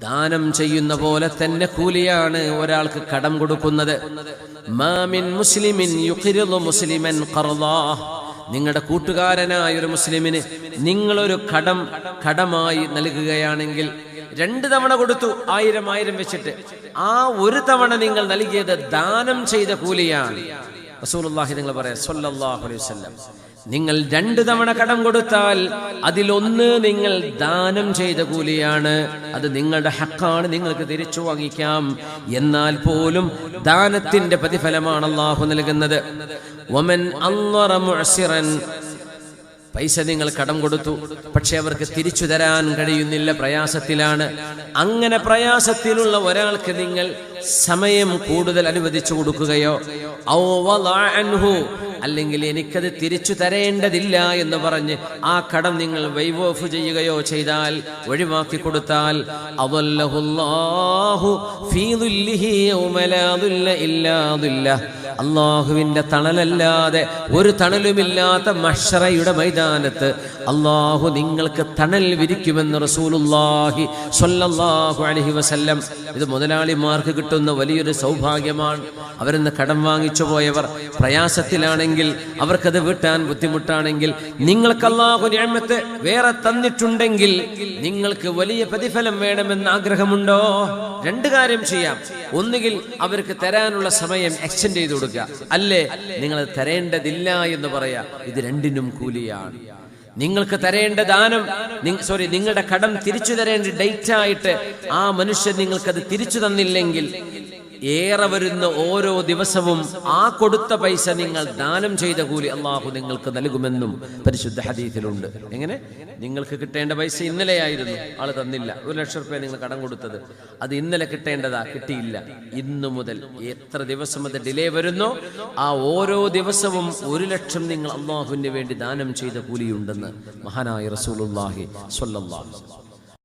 ദാനം ചെയ്യുന്ന പോലെ തന്നെ കൂലിയാണ് ഒരാൾക്ക് കടം കൊടുക്കുന്നത്. മാമിൻ മുസ്ലിമിൻ യുഖിറുദു മുസ്ലിമൻ ഖർദാ നിങ്ങളുടെ കൂട്ടുകാരനായ ഒരു മുസ്ലിമിന് നിങ്ങളൊരു കടം കടമായി നൽകുകയാണെങ്കിൽ രണ്ട് തവണ കൊടുത്തു ആയിരം ആയിരം വെച്ചിട്ട് ആ ഒരു തവണ നിങ്ങൾ നൽകിയത് ദാനം ചെയ്ത കൂലിയാണ്. റസൂലുള്ളാഹി നിങ്ങൾ പറയാം സല്ലല്ലാഹു അലൈഹി വസല്ലം നിങ്ങൾ രണ്ട് തവണ കടം കൊടുത്താൽ അതിലൊന്ന് നിങ്ങൾ ദാനം ചെയ്ത കൂലിയാണ് അത് നിങ്ങളുടെ ഹക്കാണ് നിങ്ങൾക്ക് തിരിച്ചു വാങ്ങിക്കാം. എന്നാൽ പോലും ദാനത്തിന്റെ പ്രതിഫലമാണ് അള്ളാഹു നൽകുന്നത്. മുഅ്സിറൻ പൈസ നിങ്ങൾ കടം കൊടുത്തു പക്ഷെ അവർക്ക് തിരിച്ചു തരാൻ കഴിയുന്നില്ല പ്രയാസത്തിലാണ്. അങ്ങനെ പ്രയാസത്തിലുള്ള ഒരാൾക്ക് നിങ്ങൾ സമയം കൂടുതൽ അനുവദിച്ചു കൊടുക്കുകയോ അൻഹു. അല്ലെങ്കിൽ എനിക്കത് തിരിച്ചു തരേണ്ടതില്ല എന്ന് പറഞ്ഞ് ആ കടം നിങ്ങൾ വൈവ് ഓഫ് ചെയ്യുകയോ ചെയ്താൽ ഒഴിവാക്കി കൊടുത്താൽ അവല്ലഹുല്ലാഹു ഫീ ദുല്ലിഹി യൗമ അള്ളാഹുവിന്റെ തണലല്ലാതെ ഒരു തണലുമില്ലാത്ത മഷറയുടെ മൈതാനത്ത് അള്ളാഹു നിങ്ങൾക്ക് തണൽ വിരിക്കുമെന്ന് റസൂലുല്ലാഹി സ്വല്ലല്ലാഹു അലഹി വസല്ലം. ഇത് മുതലാളിമാർക്ക് കിട്ടുന്ന വലിയൊരു സൗഭാഗ്യമാണ്. അവരിന്ന് കടം വാങ്ങിച്ചു പോയവർ പ്രയാസത്തിലാണെങ്കിൽ അവർക്കത് വീട്ടാൻ ബുദ്ധിമുട്ടാണെങ്കിൽ നിങ്ങൾക്ക് അള്ളാഹു ഞാമത്ത് വേറെ തന്നിട്ടുണ്ടെങ്കിൽ നിങ്ങൾക്ക് വലിയ പ്രതിഫലം വേണമെന്ന് ആഗ്രഹമുണ്ടോ? രണ്ട് കാര്യം ചെയ്യാം. ഒന്നുകിൽ അവർക്ക് തരാനുള്ള സമയം എക്സ്റ്റെൻഡ് ചെയ്തു കൊടുക്കുക അല്ലേ? നിങ്ങൾ തരേണ്ടതില്ല എന്ന് പറയാ. ഇത് രണ്ടിനും കൂലിയാണ്. നിങ്ങൾക്ക് തരേണ്ട ദാനം സോറി നിങ്ങളുടെ കടം തിരിച്ചു തരേണ്ട ഡേറ്റ് ആയിട്ട് ആ മനുഷ്യൻ നിങ്ങൾക്കത് തിരിച്ചു തന്നില്ലെങ്കിൽ ഏറെ വരുന്ന ഓരോ ദിവസവും ആ കൊടുത്ത പൈസ നിങ്ങൾ ദാനം ചെയ്ത കൂലി അള്ളാഹു നിങ്ങൾക്ക് നൽകുമെന്നും പരിശുദ്ധ ഹദീത്തിലുണ്ട് എങ്ങനെ? നിങ്ങൾക്ക് കിട്ടേണ്ട പൈസ ഇന്നലെയായിരുന്നു ആൾ തന്നില്ല. ഒരു ലക്ഷം റുപ്യ നിങ്ങൾ കടം കൊടുത്തത്. അത് ഇന്നലെ കിട്ടേണ്ടതാ? കിട്ടിയില്ല. ഇന്നു മുതൽ എത്ര ദിവസം അത് ഡിലേ വരുന്നോ? ആ ഓരോ ദിവസവും ഒരു ലക്ഷം നിങ്ങൾ അള്ളാഹുവിന് വേണ്ടി ദാനം ചെയ്ത കൂലിയുണ്ടെന്ന് മഹാനായ അലൈഹി വസല്ലം